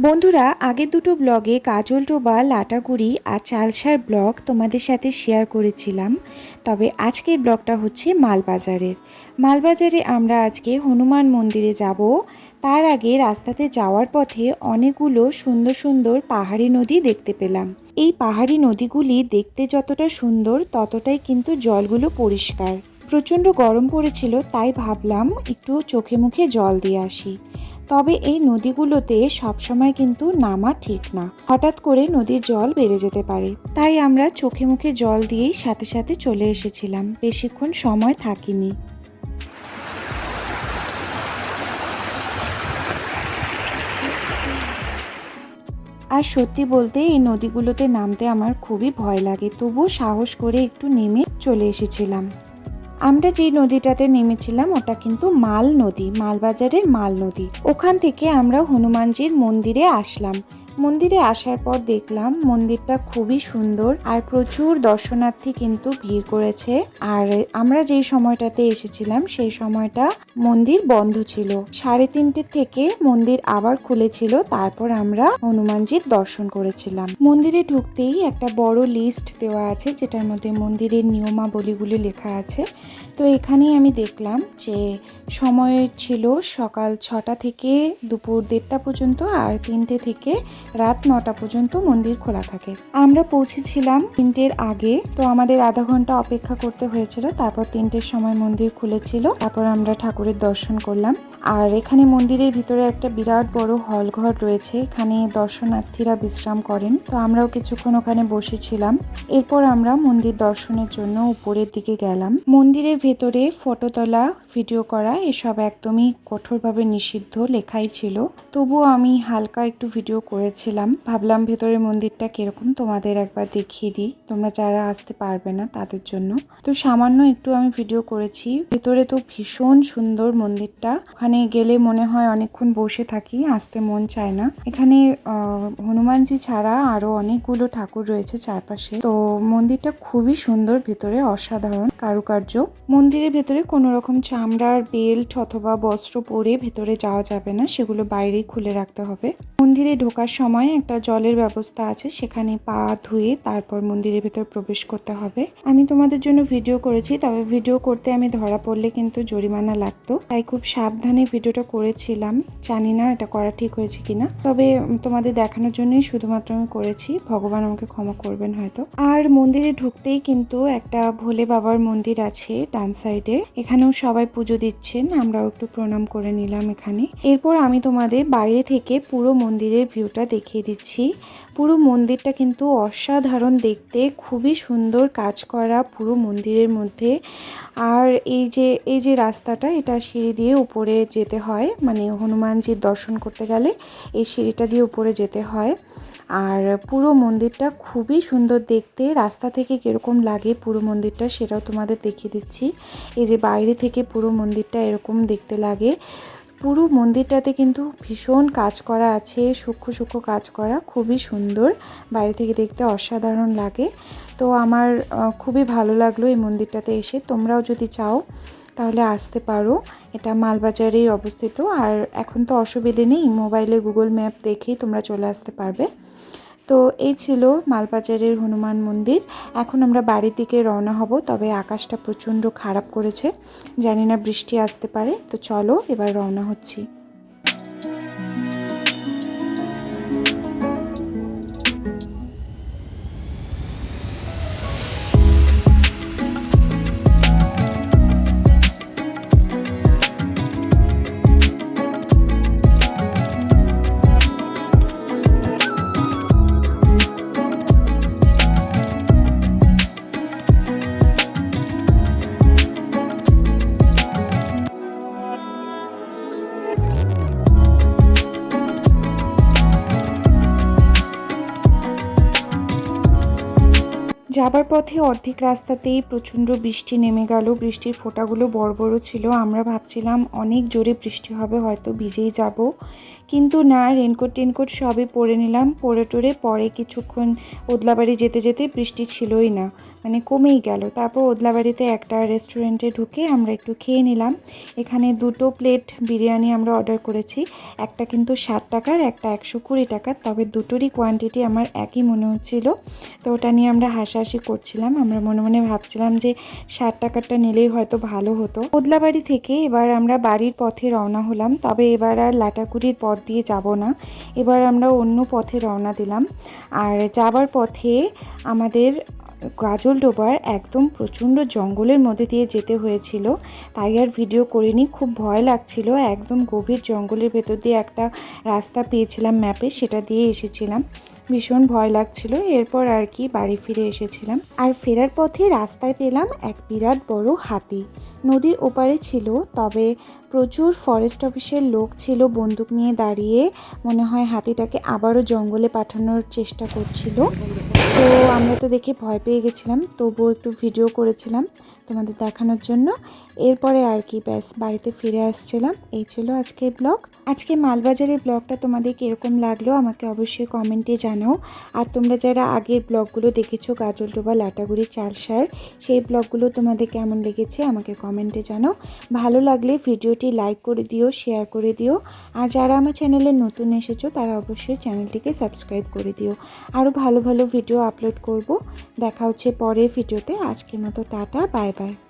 বন্ধুরা, আগের দুটো ব্লগে কাজল টোবা লাটাগুড়ি আর চালসার ব্লগ তোমাদের সাথে শেয়ার করেছিলাম। তবে আজকের ব্লগটা হচ্ছে মালবাজারের। মালবাজারে আমরা আজকে হনুমান মন্দিরে যাব। তার আগে রাস্তাতে যাওয়ার পথে অনেকগুলো সুন্দর সুন্দর পাহাড়ি নদী দেখতে পেলাম। এই পাহাড়ি নদীগুলি দেখতে যতটা সুন্দর, ততটাই কিন্তু জলগুলো পরিষ্কার। প্রচণ্ড গরম পড়েছিল, তাই ভাবলাম একটু চোখে মুখে জল দিয়ে আসি। তবে এই নদীগুলোতে সবসময় কিন্তু নামা ঠিক না। হঠাৎ করে নদীর জল বেড়ে যেতে পারে। তাই আমরা চোখে মুখে জল দিয়েই সাথে সাথে চলে এসেছিলাম। বেশিক্ষণ সময় থাকিনি। আর সত্যি বলতে এই নদীগুলোতে নামতে আমার খুবই ভয় লাগে। তবুও সাহস করে একটু নেমে চলে এসেছিলাম। আমরা যে নদীটাতে নেমেছিলাম, ওটা কিন্তু মাল নদী, মালবাজারের মাল নদী। ওখান থেকে আমরা হনুমানজির মন্দিরে আসলাম। মন্দিরে আসার পর দেখলাম মন্দিরটা খুবই সুন্দর আর প্রচুর দর্শনার্থী কিন্তু ভিড় করেছে। আর আমরা যেই সময়টাতে এসেছিলাম, সেই সময়টা মন্দির বন্ধ ছিল। সাড়ে তিনটে থেকে মন্দির আবার খুলেছিল, তারপর আমরা হনুমানজির দর্শন করেছিলাম। মন্দিরে ঢুকতেই একটা বড় লিস্ট দেওয়া আছে, যেটার মধ্যে মন্দিরের নিয়মাবলীগুলি লেখা আছে। তো এখানেই আমি দেখলাম যে সময় ছিল সকাল ছটা থেকে দুপুর দেড়টা পর্যন্ত, আর তিনটে থেকে রাত নটা পর্যন্ত মন্দির খোলা থাকে। আমরা পৌঁছেছিলাম তিনটের আগে। তো আমাদের আধা ঘণ্টা অপেক্ষা করতে হয়েছিল। তারপর তিনটের সময় মন্দির খুলেছিল। তারপর আমরা ঠাকুরের দর্শন করলাম। আর এখানে মন্দিরের ভিতরে একটা বিরাট বড় হল ঘর রয়েছে। এখানে দর্শনার্থীরা বিশ্রাম করেন। তো আমরাও কিছুক্ষণ ওখানে বসেছিলাম। এরপর আমরা মন্দির দর্শনের জন্য উপরের দিকে গেলাম। মন্দিরের ভেতরে ফটো তোলা, ভিডিও করা, এসব একদমই কঠোরভাবে নিষিদ্ধ লেখাই ছিল। তবুও আমি হালকা একটু ভিডিও করেছিলাম ভাবলাম ভেতরের মন্দিরটা কীরকম তোমাদের একবার দেখিয়ে দিই। তোমরা যারা আসতে পারবে না তাদের জন্য। তো সামান্য একটু আমি ভিডিও করেছি। ভেতরে তো ভীষণ সুন্দর মন্দিরটা। ওখানে গেলে মনে হয় অনেকক্ষণ বসে থাকি, আসতে মন চায় না। এখানে হনুমানজি ছাড়া আরও অনেকগুলো ঠাকুর রয়েছে চারপাশে। তো মন্দিরটা খুবই সুন্দর, ভেতরে অসাধারণ কারুকার্য। মন্দিরের ভেতরে কোনো রকম চামড়ার বেল্ট অথবা বস্ত্র পরে ভেতরে যাওয়া যাবে না, সেগুলো বাইরেই খুলে রাখতে হবে। মন্দিরে ঢোকার সময় একটা জলের ব্যবস্থা আছে, সেখানে পা ধুয়ে তারপর মন্দিরের ভেতর প্রবেশ করতে হবে। আমি তোমাদের জন্য ভিডিও করেছি, তবে ভিডিও করতে আমি ধরা পড়লে কিন্তু জরিমানা লাগতো। তাই খুব সাবধানে ভিডিওটা করেছিলাম। জানি না এটা করা ঠিক হয়েছে কিনা। তবে তোমাদের দেখানোর জন্যই শুধুমাত্র আমি করেছি। ভগবান আমাকে ক্ষমা করবেন হয়তো। আর মন্দিরে ঢুকতেই কিন্তু একটা ভোলে বাবার মন্দির আছে ডান সাইডে এখানেও সবাই পুজো দিচ্ছেন, আমরাও একটু প্রণাম করে নিলাম এখানে। এরপর আমি তোমাদের বাইরে থেকে পুরো মন্দিরের ভিউটা দেখিয়ে দিচ্ছি। পুরো মন্দিরটা কিন্তু অসাধারণ দেখতে, খুবই সুন্দর কাজ করা পুরো মন্দিরের মধ্যে। আর এই যে এই যে রাস্তাটা, এটা সিঁড়ি দিয়ে উপরে যেতে হয় মানে হনুমানজির দর্শন করতে গেলে এই সিঁড়িটা দিয়ে উপরে যেতে হয়। আর পুরো মন্দিরটা খুবই সুন্দর দেখতে, রাস্তা থেকে কীরকম লাগে পুরো মন্দিরটা সেটাও তোমাদের দেখিয়ে দিচ্ছি। এই যে বাইরে থেকে পুরো মন্দিরটা এরকম দেখতে লাগে। পুরো মন্দিরটাতে কিন্তু ভীষণ কাজ করা আছে, সূক্ষ্ম সূক্ষ্ম কাজ করা, খুবই সুন্দর। বাইরে থেকে দেখতে অসাধারণ লাগে। তো আমার খুবই ভালো লাগল এই মন্দিরটাতে এসে। তোমরাও যদি চাও তাহলে আসতে পারো। এটা মালবাজারেই অবস্থিত। আর এখন তো অসুবিধে নেই। মোবাইলে গুগল ম্যাপ দেখেই তোমরা চলে আসতে পারবে। তো এই ছিল মালবাজারের হনুমান মন্দির। এখন আমরা বাড়ির দিকে রওনা হব, তবে আকাশটা প্রচণ্ড খারাপ করেছে। জানি না বৃষ্টি আসতে পারে, তো চলো এবার রওনা হচ্ছি। যাবার পথে অর্ধেক রাস্তাতেই প্রচণ্ড বৃষ্টি নেমে গেল। বৃষ্টির ফোঁটাগুলো বড় বড় ছিল। আমরা ভাবছিলাম, অনেক জোরে বৃষ্টি হবে, হয়তো ভিজেই যাব। কিন্তু না, রেনকোট টেনকোট সবই পরে নিলাম। পরে টোরে পরে কিছুক্ষণ ওদলাবাড়ি যেতে যেতে বৃষ্টি ছিলই না মানে কমেই গেল। তারপর ওদলাবাড়িতে একটা রেস্টুরেন্টে ঢুকে আমরা একটু খেয়ে নিলাম। এখানে দুটো প্লেট বিরিয়ানি আমরা অর্ডার করেছি। একটা কিন্তু ষাট টাকার, একটা একশো কুড়ি টাকার, তবে দুটোরই কোয়ান্টিটি আমার একই মনে হচ্ছিল। তো ওটা নিয়ে আমরা হাসাহাসি করছিলাম। আমরা মনে মনে ভাবছিলাম যে ষাট টাকারটা নিলেই হয়তো ভালো হতো। ওদলাবাড়ি থেকে এবার আমরা বাড়ির পথে রওনা হলাম, তবে এবার আর লাটাকুড়ির পথ দিয়ে যাব না। এবার আমরা অন্য পথে রওনা দিলাম। আর যাবার পথে আমাদের গাজলডোবার একদম প্রচণ্ড জঙ্গলের মধ্যে দিয়ে যেতে হয়েছিল। তাই আর ভিডিও করিনি। খুব ভয় লাগছিল। একদম গভীর জঙ্গলের ভেতর দিয়ে একটা রাস্তা পেয়েছিলাম ম্যাপে। সেটা দিয়ে এসেছিলাম। ভীষণ ভয় লাগছিল। এরপর আর কি বাড়ি ফিরে এসেছিলাম। আর ফেরার পথে রাস্তায় পেলাম এক বিরাট বড় হাতি। নদীর ওপারে ছিল। তবে প্রচুর ফরেস্ট অফিসের লোক ছিল, বন্দুক নিয়ে দাঁড়িয়ে মনে হয় হাতিটাকে আবারও জঙ্গলে পাঠানোর চেষ্টা করছিল। তো আমরা তো দেখে ভয় পেয়ে গেছিলাম, তবুও একটু ভিডিও করেছিলাম। তোমাদের দেখানোর জন্য। এরপরে আর কি ব্যাস বাড়িতে ফিরে আসছিলাম। এই ছিল আজকে ব্লগ। আজকে মালবাজারের ব্লগটা তোমাদের কীরকম লাগল আমাকে অবশ্যই কমেন্টে জানাও। আর তোমরা যারা আগের ব্লগগুলো দেখেছ গাজলডোবা লাটাগুড়ি চালসার সেই ব্লগগুলো তোমাদের কেমন লেগেছে আমাকে কমেন্টে জানাও। ভালো লাগলে ভিডিওটি লাইক করে দিও, শেয়ার করে দিও। আর যারা আমার চ্যানেলে নতুন এসেছ, তারা অবশ্যই চ্যানেলটিকে সাবস্ক্রাইব করে দিও। আরও ভালো ভালো ভিডিও আপলোড করব। দেখা হচ্ছে পরের ভিডিওতে। আজকের মতো টাটা, বাই বাই। Pai.